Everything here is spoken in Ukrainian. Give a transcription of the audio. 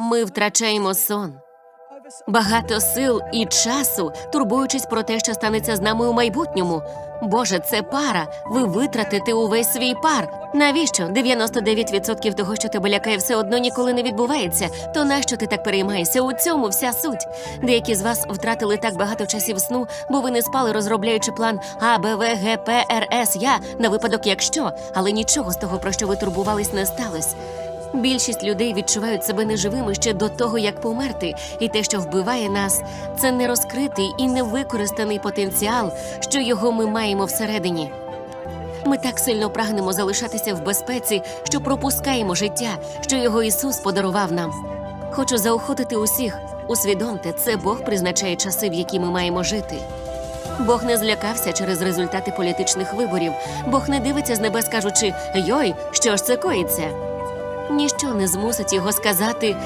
Ми втрачаємо сон, багато сил і часу, турбуючись про те, що станеться з нами у майбутньому. Боже, це пара. Ви витратите увесь свій пар. Навіщо? 99% того, що тебе лякає, все одно ніколи не відбувається. То нащо ти так переймаєшся? У цьому вся суть. Деякі з вас втратили так багато часів сну, бо ви не спали, розробляючи план А, Б, В, Г, П, Р, С, Я на випадок, якщо, але нічого з того, про що ви турбувались, не сталося. Більшість людей відчувають себе неживими ще до того, як померти, і те, що вбиває нас, це нерозкритий і невикористаний потенціал, що його ми маємо всередині. Ми так сильно прагнемо залишатися в безпеці, що пропускаємо життя, що його Ісус подарував нам. Хочу заохотити усіх. Усвідомте, це Бог призначає часи, в які ми маємо жити. Бог не злякався через результати політичних виборів. Бог не дивиться з небес, кажучи: Йой, що ж це коїться? Ніщо не змусить його сказати